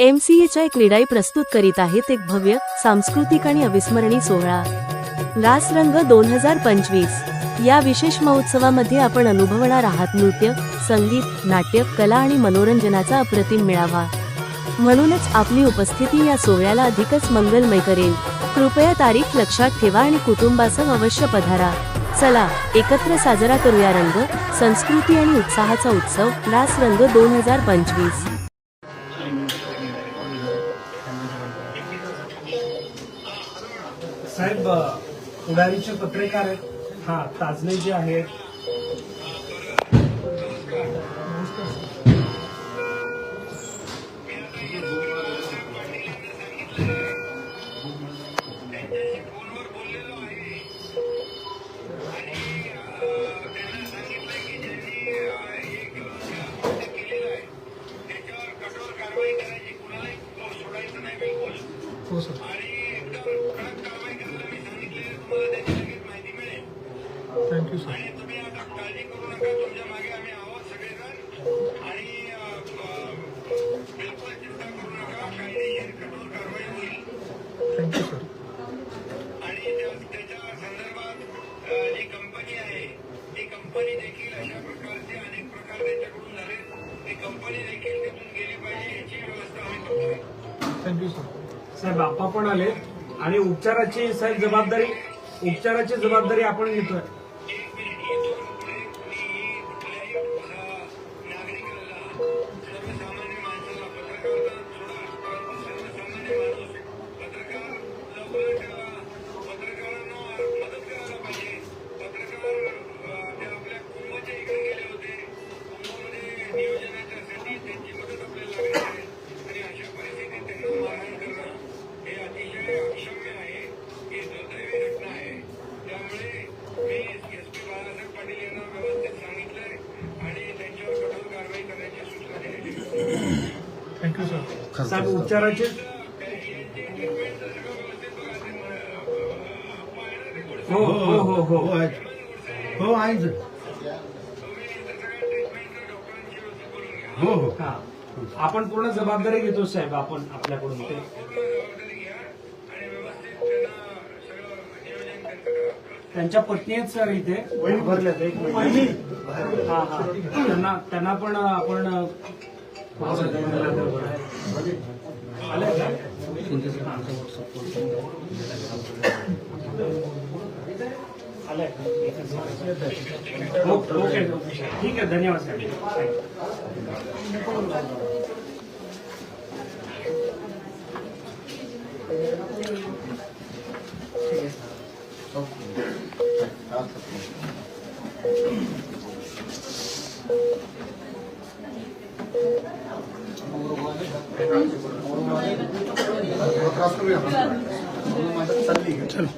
M C एमसीएच्या CREDAI प्रस्तुत करीत आहेत एक भव्य सांस्कृतिक आणि अविस्मरणीय सोहळा. रास रंग दोन हजार पंचवीस. या विशेष महोत्सवामध्ये आपण अनुभवणार आहात नृत्य संगीत नाट्य कला आणि मनोरंजनाचा अप्रतिम मिळावा. म्हणूनच आपली उपस्थिती या सोहळ्याला अधिकच मंगलमय करेल. कृपया तारीख लक्षात ठेवा आणि कुटुंबासह अवश्य पधारा. चला एकत्र साजरा करूया रंग संस्कृती आणि उत्साहाचा उत्सव रास रंग दोन हजार पंचवीस. साहेब पुढारीचे पत्रकार आहेत. हा ताजने जे आहेत. हो sir. Thank you sir. Thank you sir. आणि त्या- त्याच्या संदर्भात जी कंपनी आहे ती कंपनी देखील अशा प्रकारचे अनेक प्रकार त्यांच्याकडून झाले. ती कंपनी देखील तिथून गेली पाहिजे याची व्यवस्था आम्ही करतोय थँक्यू सर. साहेब आप्पा पण आले. आणि उपचाराची साहेब जबाबदारी उपचाराची जबाबदारी आपण घेतोय. साहेब उपचाराचे हो हो हो हो हो. आहे हो सर हो हो. हा. आपण पूर्ण जबाबदारी घेतो साहेब आपण आपल्याकडून ते. त्यांच्या पत्नी आहेत सर इथे. हा हा. त्यांना त्यांना पण आपण हो, ओके ठीक आहे. धन्यवाद साहेब चलो.